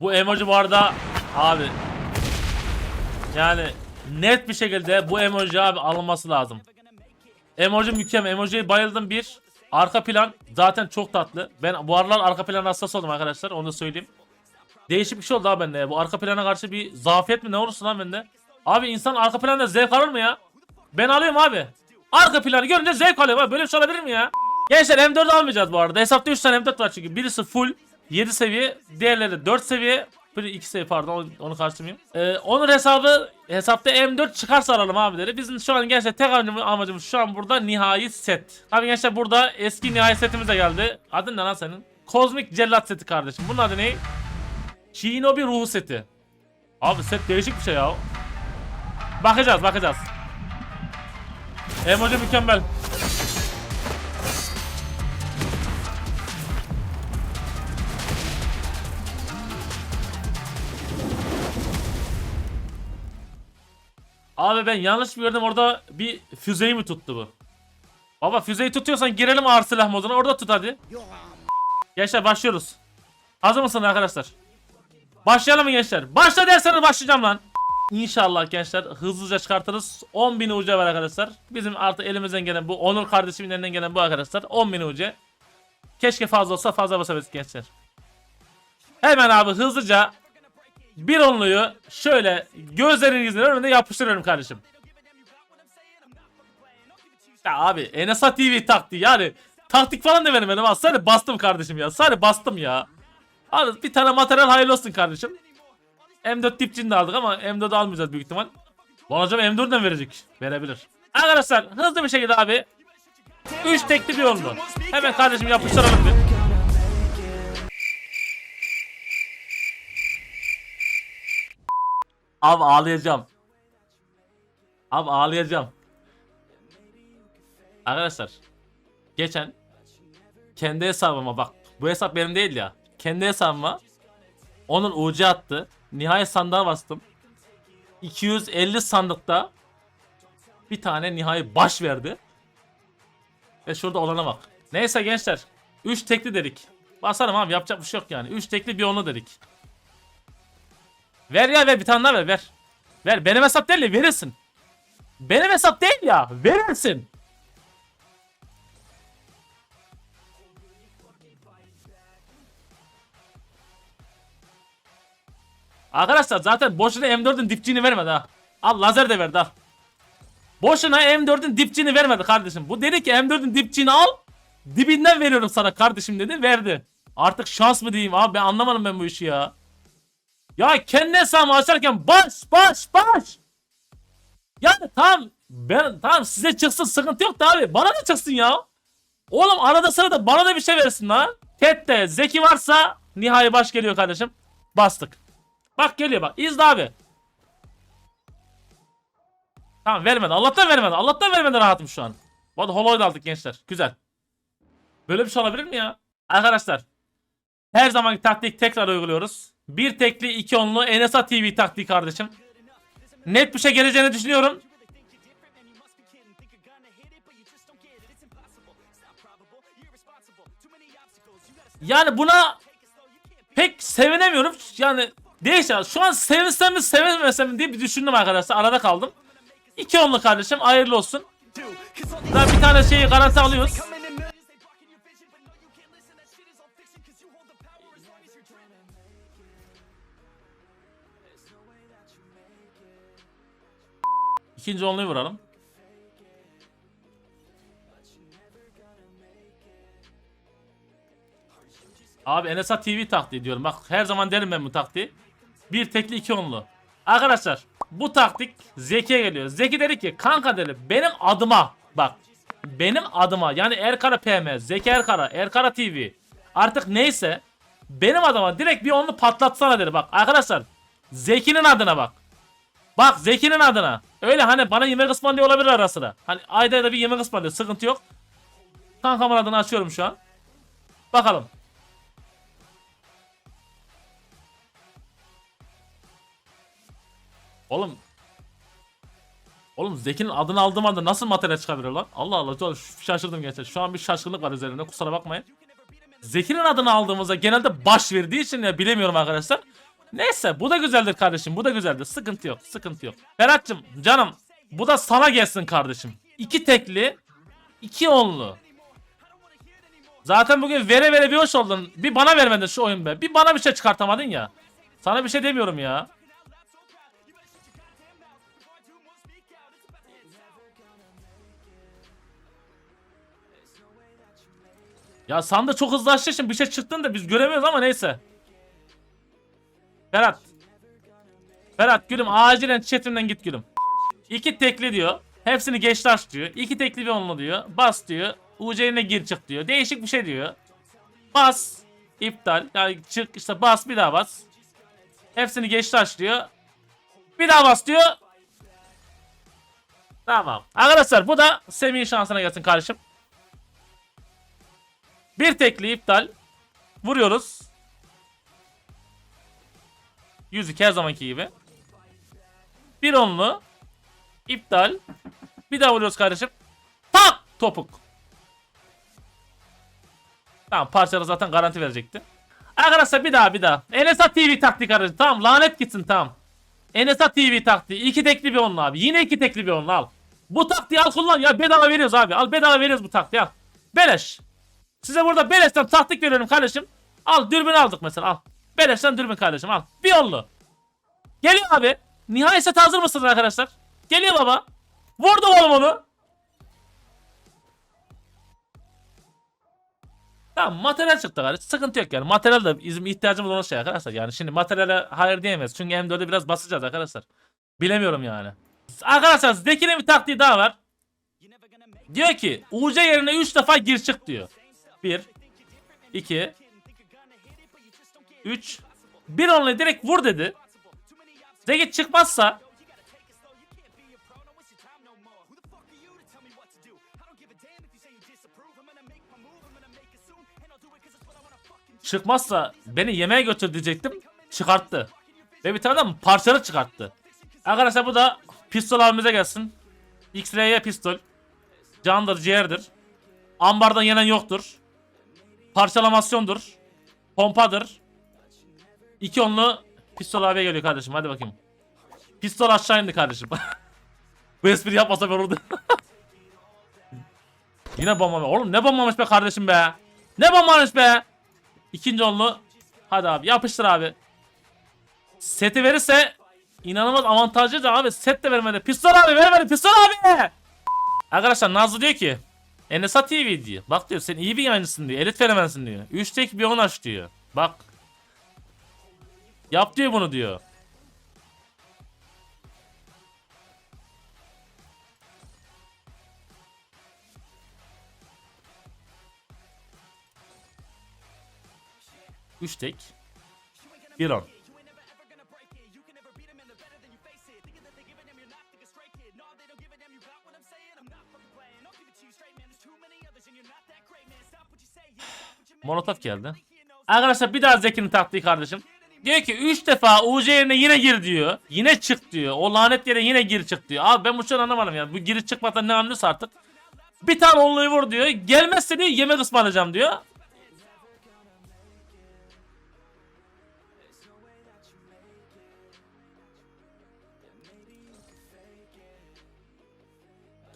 Bu emoji bu arada abi yani net bir şekilde bu emoji abi alınması lazım. Emoji mükemmel. Emojiye bayıldım bir. Arka plan zaten çok tatlı. Ben bu aralar arka plan hassas oldum arkadaşlar. Onu da söyleyeyim. Değişik bir şey oldu abi bende. Bu arka plana karşı bir zafiyet mi ne olursun lan bende? Abi insan arka planda zevk alır mı ya? Ben alıyorum abi. Arka planı görünce zevk alıyorum abi. Böyle bir şey olabilir mi ya? Gençler M4 almayacağız bu arada. Hesapta 3 tane M4 var çünkü. Birisi full 7 seviye. Diğerleri 4 seviye. Biri 2 seviye pardon onu- karşılamayayım. Ee, onun hesabı hesapta M4 çıkarsa alalım abileri. Bizim şu an gençler tek amacımız şu an burada nihai set. Abi gençler burada eski nihai setimiz de geldi. Adın ne lan senin? Kozmik Cellat seti kardeşim. Bunun adı ne? Shinobi ruhu seti. Abi set değişik bir şey ya. Bakacağız bakacağız. Emoji mükemmel. Abi ben yanlış mı gördüm orada bir füzeyi mi tuttu bu? Baba füzeyi tutuyorsan girelim ağır silah moduna orada tut hadi. Gençler başlıyoruz. Hazır mısınız arkadaşlar? Başlayalım mı gençler? Başla derseniz başlayacağım lan. İnşallah gençler hızlıca çıkartırız. 10.000 UC var arkadaşlar. Bizim artık elimizden gelen bu Onur kardeşimin elinden gelen bu arkadaşlar. 10.000 UC. Keşke fazla olsa fazla basabilsek gençler. Hemen abi hızlıca bir onluyu şöyle gözlerinizin önünde yapıştırıyorum kardeşim. Ya abi Enesa TV taktiği yani taktik falan da vermedim ha. Sadece bastım kardeşim ya. Sadece bastım ya. Abi bir tane materyal hayırlı olsun kardeşim. M4 dipçini de aldık ama M4 almayacağız büyük ihtimal. Lan acaba M4'den verecek. Verebilir. Arkadaşlar hızlı bir şekilde abi. 3 tekli bir onlu. Hemen kardeşim yapıştıralım bir. Abi ağlayacağım. Abi ağlayacağım. Arkadaşlar. Geçen kendi hesabıma bak. Bu hesap benim değil ya. Kendi hesabıma onun UC attı. Nihayet sandığa bastım. 250 sandıkta bir tane nihai baş verdi. Ve şurada olana bak. Neyse gençler. 3 tekli dedik. Basalım abi yapacak bir şey yok yani. 3 tekli bir onu dedik. Ver ya ver bir tane daha ver ver. Ver benim hesap değil ya verirsin. Benim hesap değil ya verirsin. Arkadaşlar zaten boşuna M4'ün dipçiğini vermedi ha. Al lazer de verdi al. Boşuna M4'ün dipçiğini vermedi kardeşim. Bu dedi ki M4'ün dipçiğini al. Dibinden veriyorum sana kardeşim dedi verdi. Artık şans mı diyeyim abi ben anlamadım ben bu işi ya. Ya kendi hesabımı açarken baş baş baş. Yani tamam ben tamam size çıksın sıkıntı yok da abi bana da çıksın ya. Oğlum arada sırada bana da bir şey versin lan. Tette Zeki varsa nihai baş geliyor kardeşim. Bastık. Bak geliyor bak. İzle abi. Tamam vermedi. Allah'tan vermedi. Allah'tan vermedi rahatım şu an. Bu arada holoid aldık gençler. Güzel. Böyle bir şey olabilir mi ya? Arkadaşlar. Her zamanki taktik tekrar uyguluyoruz. Bir tekli iki onlu NSA TV taktiği kardeşim. Net bir şey geleceğini düşünüyorum. Yani buna pek sevinemiyorum. Yani değişik. Şu an sevinsem mi sevinmesem mi diye bir düşündüm arkadaşlar. Arada kaldım. İki onlu kardeşim hayırlı olsun. Daha bir tane şeyi garanti alıyoruz. İkinci onluyu vuralım. Abi NSA TV taktiği diyorum. Bak her zaman derim ben bu taktiği. Bir tekli iki onlu. Arkadaşlar bu taktik Zeki'ye geliyor. Zeki dedi ki kanka dedi benim adıma bak benim adıma yani Erkara PM, Zeki Erkara, Erkara TV artık neyse benim adıma direkt bir onlu patlatsana dedi. Bak arkadaşlar Zeki'nin adına bak. Bak Zeki'nin adına. Öyle hani bana yemek ısmarlıyor olabilir ara sıra. Hani ayda da bir yemek ısmarlıyor. Sıkıntı yok. Kankamın adını açıyorum şu an. Bakalım. Oğlum. Oğlum Zeki'nin adını aldığım anda nasıl materyal çıkabilir lan? Allah Allah şaşırdım gençler. Şu an bir şaşkınlık var üzerinde kusura bakmayın. Zeki'nin adını aldığımızda genelde baş verdiği için ya bilemiyorum arkadaşlar. Neyse bu da güzeldir kardeşim. Bu da güzeldir. Sıkıntı yok. Sıkıntı yok. Ferhat'cığım canım bu da sana gelsin kardeşim. İki tekli, iki onlu. Zaten bugün vere vere bir hoş oldun. Bir bana vermedin şu oyun be. Bir bana bir şey çıkartamadın ya. Sana bir şey demiyorum ya. Ya sandı çok hızlı açtığı için bir şey çıktın da biz göremiyoruz ama neyse. Ferhat. Ferhat gülüm acilen chatimden git gülüm. İki tekli diyor. Hepsini geç aç diyor. İki tekli bir onlu diyor. Bas diyor. UC'ne gir çık diyor. Değişik bir şey diyor. Bas. iptal. Yani çık işte bas bir daha bas. Hepsini geç aç diyor. Bir daha bas diyor. Tamam. Arkadaşlar bu da Semih'in şansına gelsin kardeşim. Bir tekli iptal. Vuruyoruz. Yüzük her zamanki gibi. Bir onlu. iptal. Bir daha vuruyoruz kardeşim. Tak! Topuk. Tamam parçalı zaten garanti verecekti. Arkadaşlar bir daha bir daha. NSA TV taktik aracı. Tamam lanet gitsin tamam. NSA TV taktiği. iki tekli bir onlu abi. Yine iki tekli bir onlu al. Bu taktiği al kullan ya bedava veriyoruz abi. Al bedava veriyoruz bu taktiği al. Beleş. Size burada beleşten taktik veriyorum kardeşim. Al dürbün aldık mesela al. Beleşten dürbün kardeşim al. Bir onlu. Geliyor abi. Nihai set hazır mısınız arkadaşlar? Geliyor baba. Vurdum oğlum onu. Tamam materyal çıktı kardeş. Sıkıntı yok yani. Materyal de bizim ihtiyacımız olan şey arkadaşlar. Yani şimdi materyale hayır diyemeyiz. Çünkü M4'e biraz basacağız arkadaşlar. Bilemiyorum yani. Arkadaşlar Zeki'nin bir taktiği daha var. Diyor ki UC yerine 3 defa gir çık diyor. 1 2 3 Bir onunla direkt vur dedi. Zeki çıkmazsa çıkmazsa beni yemeğe götür diyecektim. Çıkarttı. Ve bir tane de parçalı çıkarttı. Arkadaşlar bu da pistol abimize gelsin. X-Ray'e pistol. Candır, ciğerdir. Ambardan yenen yoktur. Parçalamasyondur. Pompadır. İki onlu pistol abiye geliyor kardeşim. Hadi bakayım. Pistol aşağı indi kardeşim. Bu espri yapmasa ben orada. Yine bomba. Oğlum ne bombamış be kardeşim be. Ne bombamış be. İkinci onlu. Hadi abi yapıştır abi. Seti verirse inanılmaz avantajlı da abi set de vermedi. Pistol abi vermedi pistol abi. Arkadaşlar Nazlı diyor ki NSA TV diyor. Bak diyor sen iyi bir yayıncısın diyor. Elit fenomensin diyor. 3 tek bir 10 aç diyor. Bak. Yap diyor bunu diyor. Üç tek. Bir on. Molotov geldi. Arkadaşlar bir daha Zeki'nin taktiği kardeşim. Diyor ki 3 defa UC yerine yine gir diyor. Yine çık diyor. O lanet yere yine gir çık diyor. Abi ben bu an anlamadım ya. Bu giri çıkmadan ne anlıyorsa artık. Bir tane onluyu vur diyor. Gelmezse diyor yemek ısmarlayacağım diyor.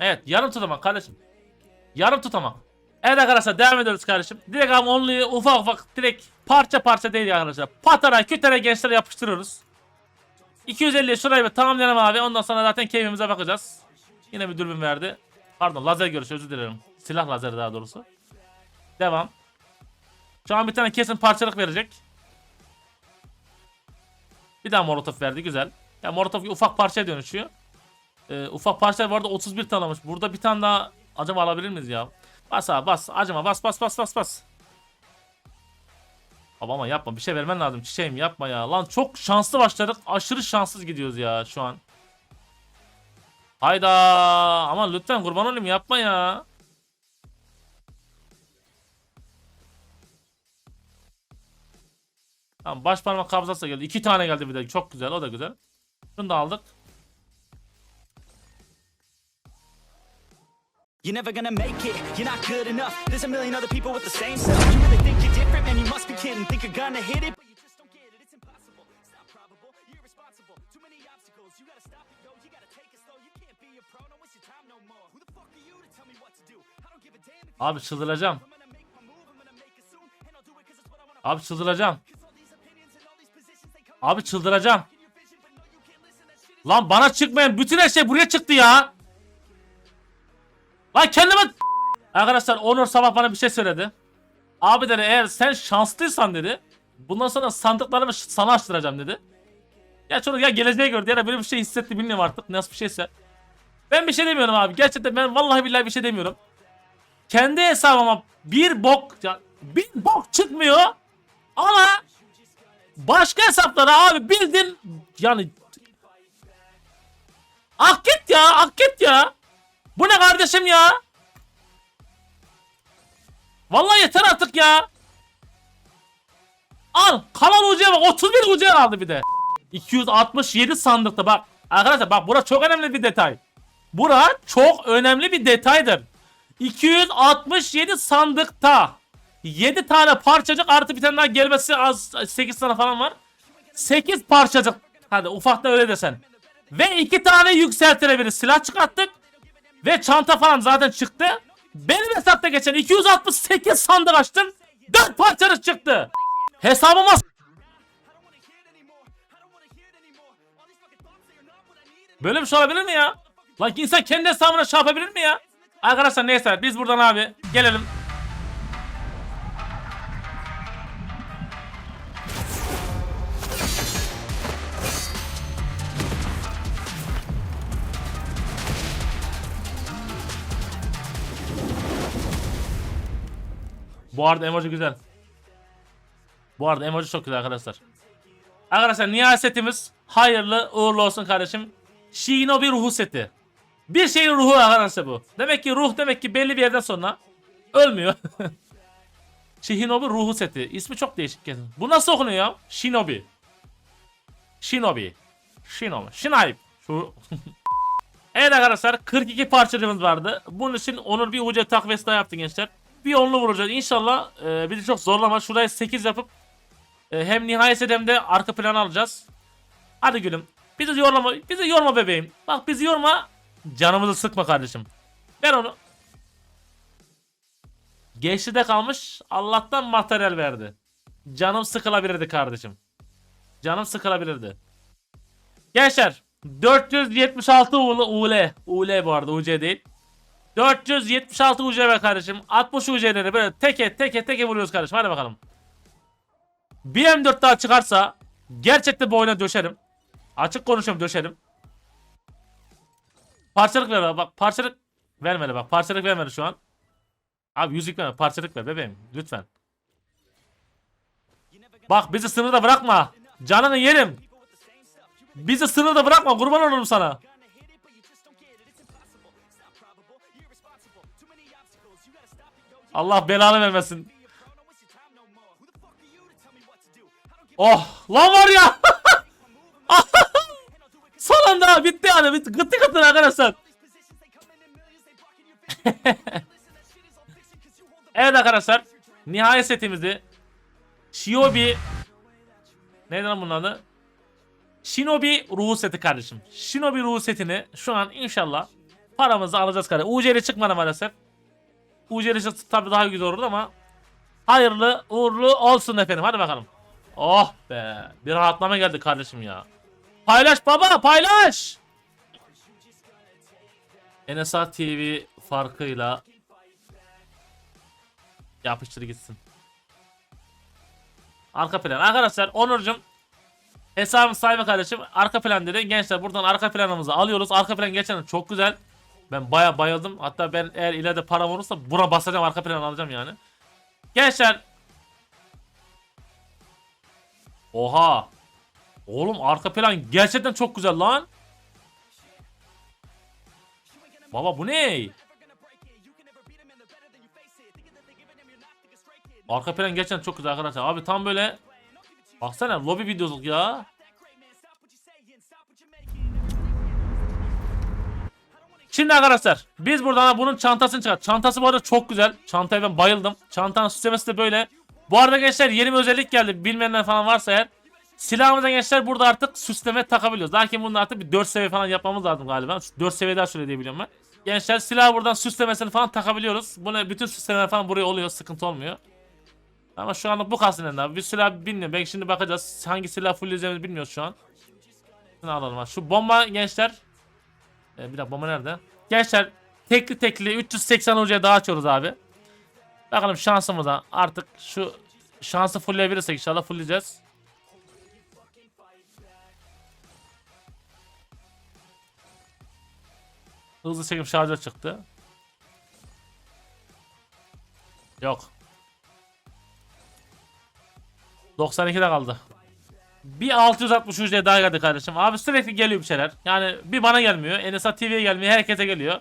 Evet yarım tutamak kardeşim. Yarım tutamak. Evet arkadaşlar devam ediyoruz kardeşim. Direkt abi onluyu ufak ufak direkt parça parça değil arkadaşlar. Patara kütere gençlere yapıştırıyoruz. 250 şurayı bir tamamlayalım abi. Ondan sonra zaten keyfimize bakacağız. Yine bir dürbün verdi. Pardon lazer görüşü özür dilerim. Silah lazeri daha doğrusu. Devam. Şu an bir tane kesin parçalık verecek. Bir daha molotof verdi güzel. Ya molotof ufak parçaya dönüşüyor. Ee, ufak parça arada 31 tane. Burada bir tane daha acaba alabilir miyiz ya? Bas abi bas. Acaba bas bas bas bas bas. Abi ama yapma bir şey vermen lazım çiçeğim yapma ya. Lan çok şanslı başladık. Aşırı şanssız gidiyoruz ya şu an. Hayda ama lütfen kurban olayım yapma ya. Tamam baş parmak kabzası geldi. İki tane geldi bir de. Çok güzel o da güzel. Şunu da aldık. You're never gonna make it, you're not good enough. There's a million other people with the same stuff. You really think you're different, man, you must be kidding. Think you're gonna hit it, but you just don't get it. It's impossible, it's not probable, you're irresponsible. Too many obstacles, you gotta stop it, yo. You gotta take it slow, you can't be a pro. Don't waste your time no more. Who the fuck are you to tell me what to do? I don't give a damn Abi çıldıracağım. Abi çıldıracağım. Abi çıldıracağım. Lan bana çıkmayan bütün her şey buraya çıktı ya. Lan kendime... Arkadaşlar Onur sabah bana bir şey söyledi. Abi dedi eğer sen şanslıysan dedi. Bundan sonra sandıklarımı sana açtıracağım dedi. Ya çocuk ya geleceği gördü ya da böyle bir şey hissetti bilmiyorum artık nasıl bir şeyse. Ben bir şey demiyorum abi. Gerçekten ben vallahi billahi bir şey demiyorum. Kendi hesabıma bir bok ya bir bok çıkmıyor. Ama başka hesaplara abi bildin yani Ak ya, ak ya. Bu ne kardeşim ya? Vallahi yeter artık ya. Al, kalan ucuya bak 31 ucuya aldı bir de. 267 sandıkta bak. Arkadaşlar bak bura çok önemli bir detay. Bura çok önemli bir detaydır. 267 sandıkta 7 tane parçacık artı bir tane daha gelmesi az 8 tane falan var. 8 parçacık. Hadi ufak da öyle desen. Ve 2 tane yükseltilebilir silah çıkarttık. Ve çanta falan zaten çıktı. Benim hesapta geçen 268 sandık açtım. 4 parçacık çıktı. Hesabıma Böyle bir şey olabilir mi ya? Lan insan kendi hesabına şey yapabilir mi ya? Arkadaşlar neyse biz buradan abi gelelim. Bu arada emoji güzel. Bu arada emoji çok güzel arkadaşlar. Arkadaşlar nihayet setimiz hayırlı uğurlu olsun kardeşim. Shinobi ruhu seti. Bir şeyin ruhu arkadaşlar bu. Demek ki ruh demek ki belli bir yerden sonra ölmüyor. Shinobi ruhu seti. İsmi çok değişik kesin. Bu nasıl okunuyor ya? Shinobi. Shinobi. Shinobi. Shinobi. Şu... evet arkadaşlar 42 parçacığımız vardı. Bunun için Onur bir uca takviyesi daha yaptı gençler. Bir onlu vuracağız. İnşallah e, bizi çok zorlama. Şuraya 8 yapıp e, hem nihayet hem de arka plan alacağız. Hadi gülüm. Bizi yorma, bizi yorma bebeğim. Bak bizi yorma. Canımızı sıkma kardeşim. Ver onu. Geçti kalmış. Allah'tan materyal verdi. Canım sıkılabilirdi kardeşim. Canım sıkılabilirdi. Gençler 476 UL UL UL bu arada UC değil. 476 UC be kardeşim. 60 UC'leri böyle teke teke teke vuruyoruz kardeşim. Hadi bakalım. Bir M4 daha çıkarsa gerçekten bu oyuna döşerim. Açık konuşuyorum döşerim. Parçalık ver bak parçalık vermedi bak parçalık vermedi şu an. Abi yüzük verme parçalık ver bebeğim lütfen. Bak bizi sınırda bırakma. Canını yerim. Bizi sınırda bırakma kurban olurum sana. Allah belanı vermesin. Oh lan var ya. Son anda bitti yani bitti. Gıttı gıttı arkadaşlar. evet arkadaşlar. Nihayet setimizi Shinobi Neydi lan bunun adı? Shinobi ruhu seti kardeşim. Shinobi ruhu setini şu an inşallah paramızı alacağız kardeşim. UC'li çıkmadı maalesef. UC'li çıktı tabi daha güzel olurdu ama hayırlı uğurlu olsun efendim. Hadi bakalım. Oh be. Bir rahatlama geldi kardeşim ya. Paylaş baba paylaş. NSA TV farkıyla yapıştır gitsin. Arka plan. Arkadaşlar Onurcuğum hesabın sahibi kardeşim arka plan dedi. Gençler buradan arka planımızı alıyoruz. Arka plan gerçekten çok güzel. Ben baya bayıldım. Hatta ben eğer ileride param olursa buna basacağım arka plan alacağım yani. Gençler Oha. Oğlum arka plan gerçekten çok güzel lan. Baba bu ne? Arka plan gerçekten çok güzel arkadaşlar. Abi tam böyle Baksana lobby videoluk ya. Şimdi arkadaşlar biz buradan bunun çantasını çıkar. Çantası bu arada çok güzel. Çantaya ben bayıldım. Çantanın süslemesi de böyle. Bu arada gençler yeni bir özellik geldi. Bilmeyenler falan varsa eğer. Silahımıza gençler burada artık süsleme takabiliyoruz. Lakin bunu artık bir 4 seviye falan yapmamız lazım galiba. 4 seviye daha süre diyebiliyorum ben. Gençler silah buradan süslemesini falan takabiliyoruz. Bunu bütün süslemeler falan buraya oluyor. Sıkıntı olmuyor. Ama şu anlık bu kalsın abi. Bir silah bilmiyorum. Belki şimdi bakacağız. Hangi silah fullleyeceğimizi bilmiyoruz şu an. Şunu alalım. Şu bomba gençler. Ee, bir dakika bomba nerede? Gençler tekli tekli 380 hocaya daha açıyoruz abi. Bakalım şansımıza artık şu şansı fullleyebilirsek inşallah fullleyeceğiz. Hızlı çekim şarjör çıktı. Yok. 92'de kaldı. Bir 660 hücreye daha geldi kardeşim. Abi sürekli geliyor bir şeyler. Yani bir bana gelmiyor. Enesa TV'ye gelmiyor. Herkese geliyor.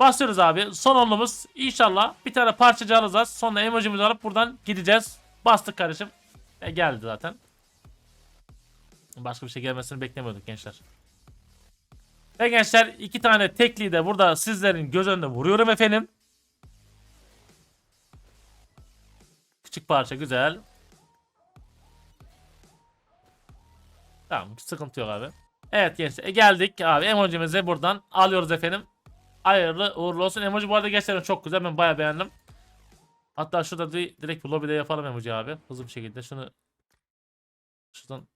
Basıyoruz abi. Son onluğumuz inşallah bir tane parçacı alacağız. Sonra emojimizi alıp buradan gideceğiz. Bastık kardeşim. E geldi zaten. Başka bir şey gelmesini beklemiyorduk gençler. Ve gençler iki tane tekliyi de burada sizlerin göz önünde vuruyorum efendim. Küçük parça güzel. Tamam sıkıntı yok abi. Evet gençler e, geldik abi emojimizi buradan alıyoruz efendim. Hayırlı uğurlu olsun. Emoji bu arada gerçekten çok güzel ben bayağı beğendim. Hatta şurada di- direkt bir lobide yapalım emoji abi. Hızlı bir şekilde şunu şuradan.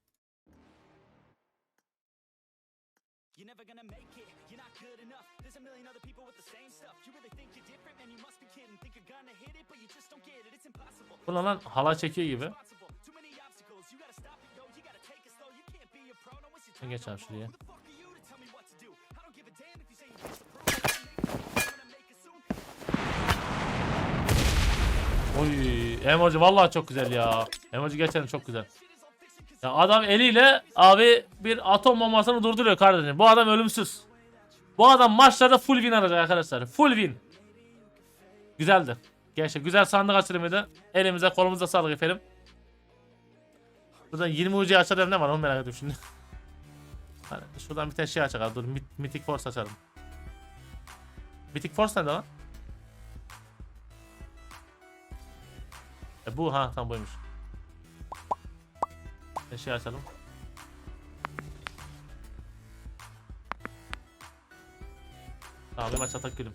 Bu lan halay çekiyor gibi. Gonna make it soon. Oy emoji vallahi çok güzel ya. Emoji gerçekten çok güzel. Ya adam eliyle abi bir atom bombasını durduruyor kardeşim. Bu adam ölümsüz. Bu adam maçlarda full win alacak arkadaşlar. Full win. Güzeldi. Gençler güzel sandık açılımıydı. Elimize kolumuza sağlık efendim. Buradan 20 ucu açalım ne var onu merak ediyorum şimdi. Hani şuradan bir tane şey açalım. Dur Myth- Mythic Force açalım. Mythic Force nerede lan? E bu ha tam buymuş. Bir şey açalım. Tamam bir maç atak gülüm.